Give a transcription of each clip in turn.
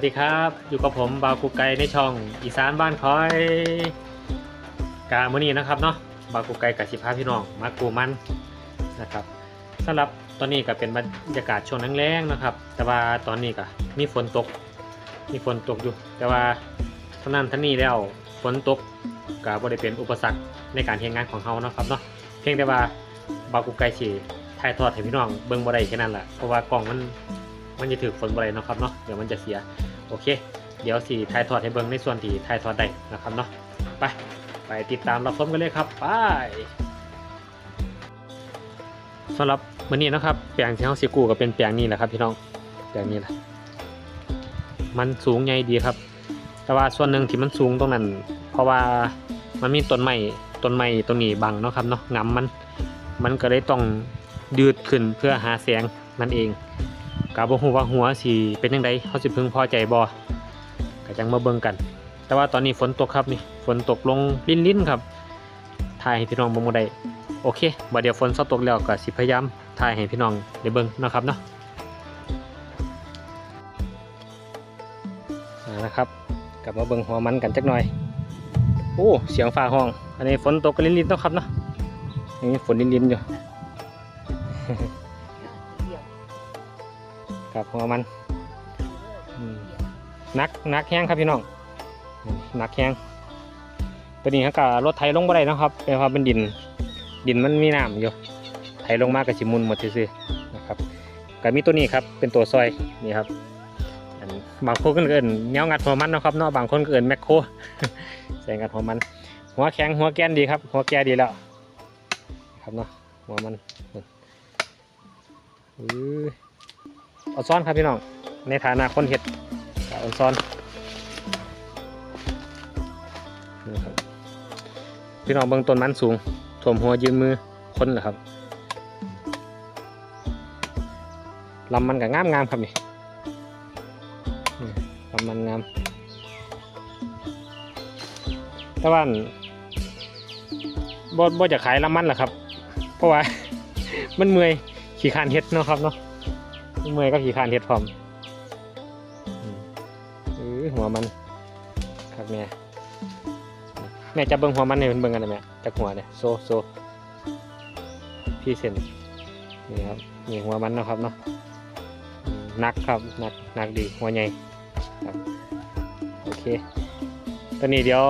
วัสดีครับ อยู่กับผมบาวกุกไกในช่องอีสานบ้านคอยกามื่อนี้นะครับเนาะบาวกุกไกกับสิพาพี่น้องมากูมันนะครับสำหรับตอนนี้ก็เป็นบรรยากาศช่วงแรงๆนะครับ แต่ว่าตอนนี้ก็มีฝนตก มีฝนตกอยู่ แต่ว่าท่านั้นท่านี้แล้วฝนตกก็บ่ได้เป็นอุปสรรคในการเฮ็ดงานของเฮานะครับเนาะเพียงแต่ว่าบาวกุกไกสิถ่ายทอดให้พี่น้องเบิ่งบ่ได้แค่นั้นแหละเพราะว่ากล้องมันมันจะถือฝนบ่ได้นะครับเนาะเดี๋ยวมันจะเสีย โอเค เดี๋ยวสีถ่ายทอดให้เบิ่งในส่วนที่ถ่ายทอดได้นะครับเนาะไปไปติดตามรับชมกันเลยครับไปสำหรับมื้อนี้นะครับแปลงที่เฮาสิกู้ก็เป็นแปลงนี้แหละครับพี่น้องแปลงนี้แหละมันสูงใหญ่ดีครับ แต่ว่าส่วนหนึ่งที่มันสูงตรงนั้น เพราะว่ามันมีต้นไม้ต้นไม้ต้นนี้บังเนาะครับเนาะงํมันมันก็เลยต้องยืดขึ้นเพื่อหาแสงนั่นเอง กาบ่ฮู้ว่าหัวสิเป็นจังไดเฮาสิพึงพอใจบ่ก็จังมาเบิ่งกัน แต่ว่าตอนนี้ฝนตกครับนี่ฝนตกลงลิ้นๆครับถ่ายให้พี่น้องเบิ่งบ่ได้โอเคบ่เดี๋ยวฝนเซาตกแล้วก็สิพยายามถ่ายให้พี่น้องได้เบิ่งนะครับเนาะเอาละครับกลับมาเบิ่งหัวมันกันจักหน่อยโอ้เสียงฟ้าห้อง อันนี้ฝนตกก็ลิ้นๆเนาะครับเนาะนี่ฝนลิ้นๆอยู่ กับหัวมันนักนักแห้งครับพี่น้องนักแห้งตัวนี้เขาก็รถไถลงบ่ได้นะครับเป็นเพราะเป็นดิน ดินมันมีน้ำอยู่ไถลงมากกับชิมุนหมดซื่อนะครับก็มีตัวนี้ครับเป็นตัวซอยนี่ครับบางคนก็เอินเงี้ยงัดหัวมันนะครับเนาะบางคนก็เอินแมคโครใส่งัดหัวมัน หัวแข็งหัวแกนดีครับ หัวแกดีแล้วครับเนาะหัวมันอือ เอาซ้อนครับพี่น้อง ในฐานะคนเห็ดเอาซ้อนนี่ครับพี่น้องเบื้องต้นมันสูงถ่วมหัวยืนมือคนเหรอครับลำมันก็งามงามครับนี่ลำมันงามต่ว่าอั่นบ่บ่จะขายลำมันหรอครับ เพราะว่า มันเมื่อยขี้คานเฮ็ดเนาะครับเนาะ เมื่อยก็ขี่คานเฮ็ดพร้อมอือหัวมันครับแม่แม่จะเบิ่งหัวมันให้เพิ่นเบิ่งกันนะแม่จากหัวเนี่ยโซโซพี่เซนนี่ครับนี่หัวมันนะครับเนาะนักครับนักนักดีหัวใหญ่ครับโอเคตอนนี้เดี๋ยว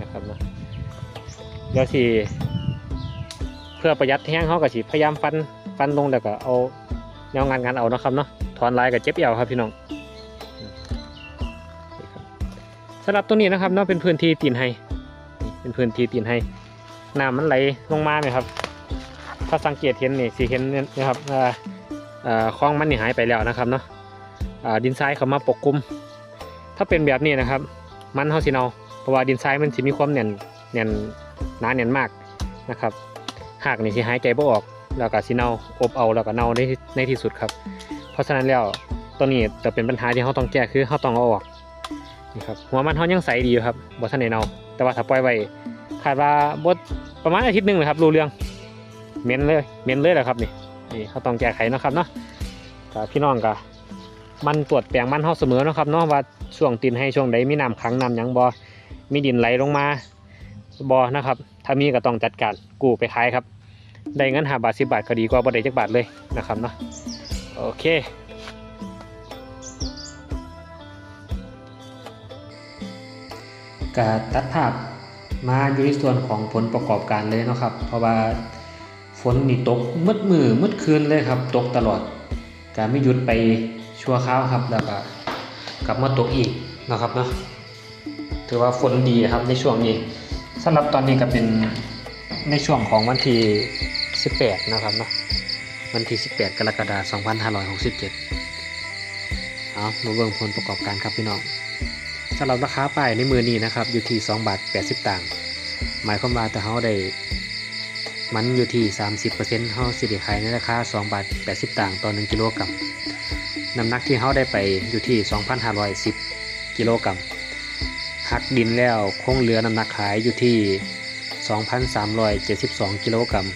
นะครับเนาะเดี๋ยวสิเพื่อประหยัดแห้งเขาก็สิพยายามฟันฟันลงแล้วก็เอาแนวงานงานเอานะครับเนาะถอนลายกับเจ็บเอวครับพี่น้องสำหรับตัวนี้นะครับเนาะเป็นพื้นที่ตีนไฮเป็นพื้นที่ตีนไฮน้ำมันไหลลงมาเนี่ยครับ ถ้าสังเกตเห็นนี่สิเห็นเนี่ยนะครับว่าเอ่อคลองมันนี่หายไปแล้วนะครับเนาะอ่าดินทรายเข้ามาปกคลุม ถ้าเป็นแบบนี้นะครับ มันเขาสิเนาเพราะว่าดินทรายมันสิมีความแน่นแน่นหนาแน่นมากนะครับ หากนี่สิหายใจบ่ออก แล้วก็สิเน่าอบเอาแล้วก็เน่าในในที่สุดครับ เพราะฉะนั้นแล้วตัวนี้จะเป็นปัญหาที่เราต้องแก้คือเราต้องเอาออกนี่ครับหัวมันเขายังใสดีอยู่ครับบ่ทันได้เน่าแต่ว่าถ้าปล่อยไว้คาดว่าบ่ประมาณอาทิตย์หนึงนะครับรู้เรื่องเม็นเลยเม็นเลยแหละครับนี่นี่เขาต้องแก้ไขนะครับเนาะก็พี่น้องก็มันตรวจแปลงมันเฮาเสมอนะครับเนาะว่าช่วงตีนให้ช่วงใดมีน้ำขังน้ำยังบ่มีดินไหลลงมาบ่นะครับ ถ้ามีก็ต้องจัดการกู้ไปขายครับ ได้เงินหาบาทสิบาทก็ดีกว่าบ่ได้จักบาทเลยนะครับเนาะโอเคการตัดภาพมาอยู่ในส่วนของผลประกอบการเลยนะครับ เพราะว่าฝนนี่ตกมืดมือมืดคืนเลยครับ ตกตลอดการไม่หยุดไปชั่วคราวครับแล้วก็กลับมาตกอีกนะครับเนาะถือว่าฝนดีครับในช่วงนี้สำหรับตอนนี้ก็เป็นในช่วงของวันที่ 18 นะครับเนาะวันที่ 18 กรกฎาคม2567เอามาเบิ่งผลประกอบการครับพี่น้องสำหรับราคาป้ายในมือนี้นะครับอยู่ที่2บาท80ตังค์หมายความว่าแต่เฮาได้มันอยู่ที่ 30%เฮาสิได้ขายในราคา2บาท80ตังค์ต่อ 1 กิโลกรัมน้ำหนักที่เฮาได้ไปอยู่ที่ 2,510 กิโลกรัมหักดินแล้วคงเหลือน้ำหนักขายอยู่ที่ 2,372 กิโลกรัม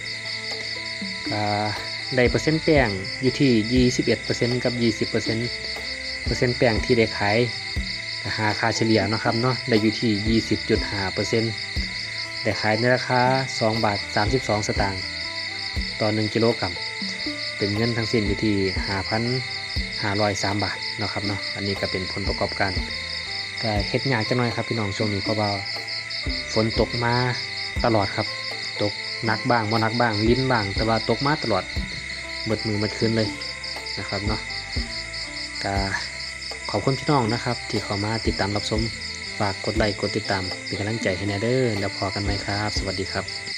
ได้เปอร์เซ็นต์แป้งอยู่ที่ 21%กับ 20%เปอร์เซ็นต์แป้งที่ได้ขายหาค่าเฉลี่ยนะครับเนาะได้อยู่ที่ 20.5%ได้ขายในราคา 2 บาท 32 สตางค์ต่อ 1 กิโลกรัมเป็นเงินทั้งสิ้นอยู่ที่ 5,503 บาทนะครับเนาะอันนี้ก็เป็นผลประกอบการก็เฮ็ดยากจังหน่อยครับพี่น้องช่วงนี้เพราะว่าฝนตกมาตลอดครับ ตกหนักบ้างบ่นักบ้างลิ้นบ้าง แต่ว่าตกมาตลอดเบิดมือเบิดคืนเลยนะครับเนาะกาขอบคุณพี่น้องนะครับ ที่เข้ามาติดตามรับชมฝากกดไลค์กดติดตามเป็นกำลังใจให้แน่เด้อแล้วพอกันไหมครับ สวัสดีครับ